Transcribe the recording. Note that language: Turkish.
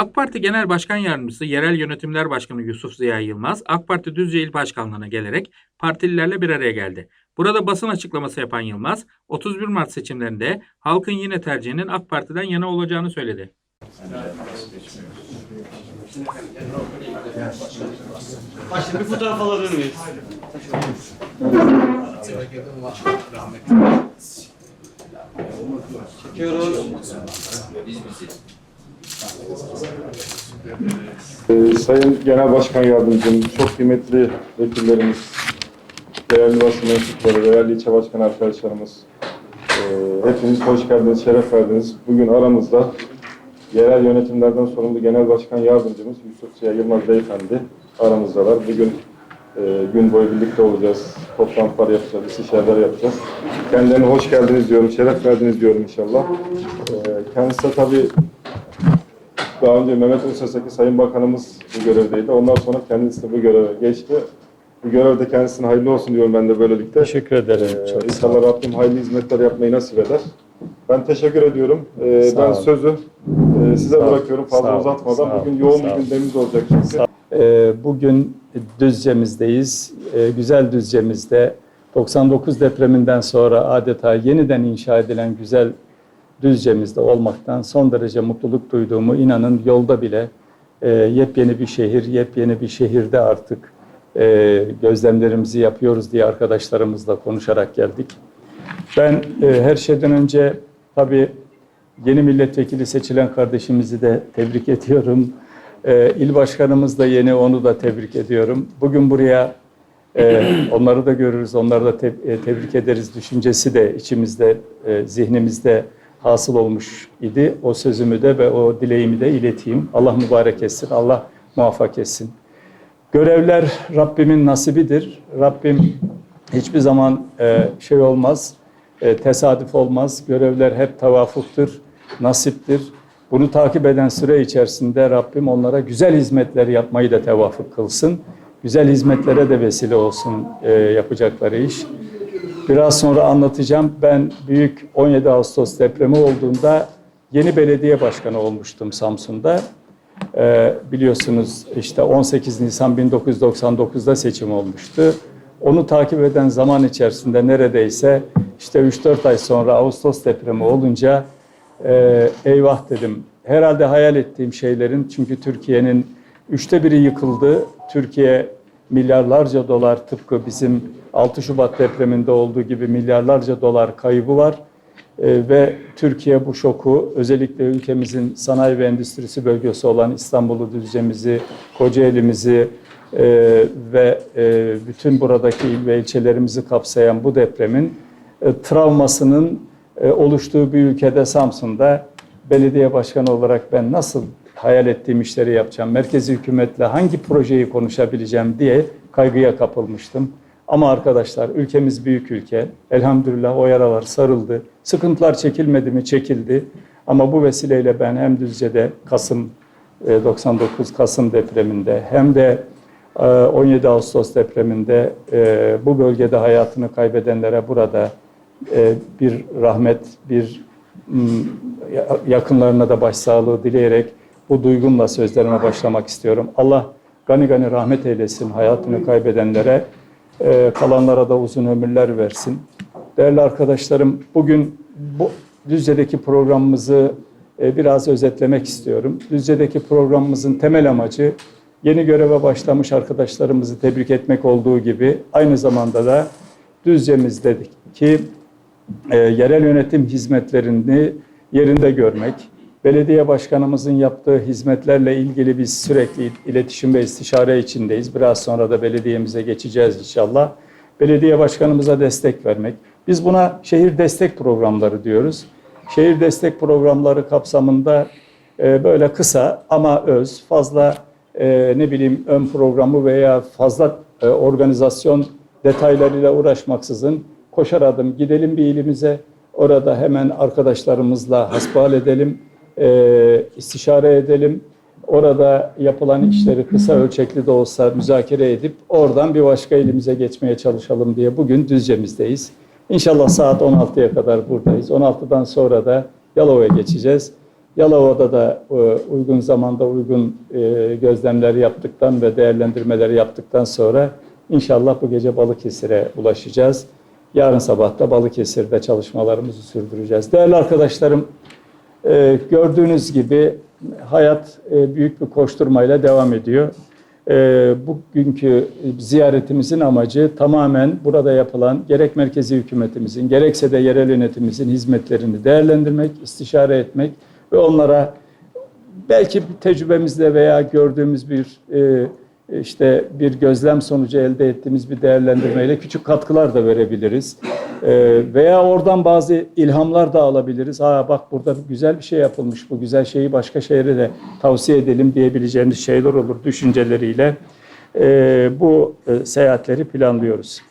AK Parti Genel Başkan Yardımcısı Yerel Yönetimler Başkanı Yusuf Ziya Yılmaz, AK Parti Düzce İl Başkanlığı'na gelerek partililerle bir araya geldi. Burada basın açıklaması yapan Yılmaz, 31 Mart seçimlerinde halkın yine tercihinin AK Parti'den yana olacağını söyledi. Başka bir fotoğraf alabilir miyiz? Çekiyoruz. Ee, Sayın Genel Başkan Yardımcım, çok kıymetli vekillerimiz, değerli basın mensupları, değerli ilçe başkan arkadaşlarımız, ee, hepiniz hoş geldiniz, şeref verdiniz. Bugün aramızda yerel yönetimlerden sorumlu Genel Başkan Yardımcımız Yusuf Ziya Yılmaz Beyefendi aramızdalar. Bugün e, gün boyu birlikte olacağız, toplantılar yapacağız, istişareler yapacağız. Kendilerine hoş geldiniz diyorum, şeref verdiniz diyorum inşallah. Ee, kendisi tabii daha önce Mehmet Ulusasaki Sayın Bakanımız bu görevdeydi. Ondan sonra kendisi de bu göreve geçti. Bu görevde kendisine hayırlı olsun diyorum ben de böylelikle. Teşekkür ederim. Ee, Çok İnşallah. Rabbim hayırlı hizmetler yapmayı nasip eder. Ben teşekkür ediyorum. Ee, ben olun. sözü e, size Sağ bırakıyorum fazla Sağ uzatmadan. Sağ. Bugün yoğun bir gündemimiz olacak çünkü. Ee, Bugün Düzce'mizdeyiz. Ee, Güzel Düzce'mizde 99 depreminden sonra adeta yeniden inşa edilen güzel Düzce'mizde olmaktan son derece mutluluk duyduğumu inanın yolda bile e, yepyeni bir şehir, yepyeni bir şehirde artık e, gözlemlerimizi yapıyoruz diye arkadaşlarımızla konuşarak geldik. Ben e, her şeyden önce tabii yeni milletvekili seçilen kardeşimizi de tebrik ediyorum. E, il başkanımız da yeni, onu da tebrik ediyorum. Bugün buraya e, onları da görürüz, onları da te- e, tebrik ederiz. Düşüncesi de içimizde, e, zihnimizde hasıl olmuş idi. O sözümü de ve o dileğimi de ileteyim. Allah mübarek etsin, Allah muvaffak etsin. Görevler Rabbimin nasibidir. Rabbim hiçbir zaman e, şey olmaz, e, tesadüf olmaz. Görevler hep tevafuktur, nasiptir. Bunu takip eden süre içerisinde Rabbim onlara güzel hizmetler yapmayı da tevafuk kılsın. Güzel hizmetlere de vesile olsun e, yapacakları iş. Biraz sonra anlatacağım. Ben büyük 17 Ağustos depremi olduğunda yeni belediye başkanı olmuştum Samsun'da. Ee, biliyorsunuz işte 18 Nisan 1999'da seçim olmuştu. Onu takip eden zaman içerisinde neredeyse işte 3-4 ay sonra Ağustos depremi olunca e, eyvah dedim. Herhalde hayal ettiğim şeylerin çünkü Türkiye'nin üçte biri yıkıldı. Türkiye milyarlarca dolar tıpkı bizim 6 Şubat depreminde olduğu gibi milyarlarca dolar kaybı var. Ee, ve Türkiye bu şoku özellikle ülkemizin sanayi ve endüstrisi bölgesi olan İstanbul'u, Düzce'mizi, Kocaeli'mizi e, ve e, bütün buradaki il ve ilçelerimizi kapsayan bu depremin e, travmasının e, oluştuğu bir ülkede Samsun'da belediye başkanı olarak ben nasıl hayal ettiğim işleri yapacağım, merkezi hükümetle hangi projeyi konuşabileceğim diye kaygıya kapılmıştım. Ama arkadaşlar ülkemiz büyük ülke. Elhamdülillah o yaralar sarıldı. Sıkıntılar çekilmedi mi? Çekildi. Ama bu vesileyle ben hem Düzce'de Kasım e, 99 Kasım depreminde hem de e, 17 Ağustos depreminde e, bu bölgede hayatını kaybedenlere burada e, bir rahmet, bir yakınlarına da başsağlığı dileyerek bu duygumla sözlerime başlamak istiyorum. Allah gani gani rahmet eylesin hayatını kaybedenlere. Ee, kalanlara da uzun ömürler versin. Değerli arkadaşlarım, bugün bu Düzce'deki programımızı e, biraz özetlemek istiyorum. Düzce'deki programımızın temel amacı yeni göreve başlamış arkadaşlarımızı tebrik etmek olduğu gibi aynı zamanda da Düzce'mizdeki e, yerel yönetim hizmetlerini yerinde görmek, belediye başkanımızın yaptığı hizmetlerle ilgili biz sürekli iletişim ve istişare içindeyiz. Biraz sonra da belediyemize geçeceğiz inşallah. Belediye başkanımıza destek vermek. Biz buna şehir destek programları diyoruz. Şehir destek programları kapsamında e, böyle kısa ama öz, fazla e, ne bileyim ön programı veya fazla e, organizasyon detaylarıyla uğraşmaksızın koşar adım gidelim bir ilimize. Orada hemen arkadaşlarımızla hasbihal edelim, e, istişare edelim. Orada yapılan işleri kısa ölçekli de olsa müzakere edip oradan bir başka ilimize geçmeye çalışalım diye bugün Düzce'mizdeyiz. İnşallah saat 16'ya kadar buradayız. 16'dan sonra da Yalova'ya geçeceğiz. Yalova'da da e, uygun zamanda uygun e, gözlemler yaptıktan ve değerlendirmeleri yaptıktan sonra inşallah bu gece Balıkesir'e ulaşacağız. Yarın sabah da Balıkesir'de çalışmalarımızı sürdüreceğiz. Değerli arkadaşlarım, e, gördüğünüz gibi hayat e, büyük bir koşturmayla devam ediyor. E, bugünkü ziyaretimizin amacı tamamen burada yapılan gerek merkezi hükümetimizin gerekse de yerel yönetimimizin hizmetlerini değerlendirmek, istişare etmek ve onlara belki tecrübemizle veya gördüğümüz bir e, işte bir gözlem sonucu elde ettiğimiz bir değerlendirmeyle küçük katkılar da verebiliriz. E, veya oradan bazı ilhamlar da alabiliriz. Ha bak burada güzel bir şey yapılmış. Bu güzel şeyi başka şehre de tavsiye edelim diyebileceğimiz şeyler olur düşünceleriyle. E, bu seyahatleri planlıyoruz.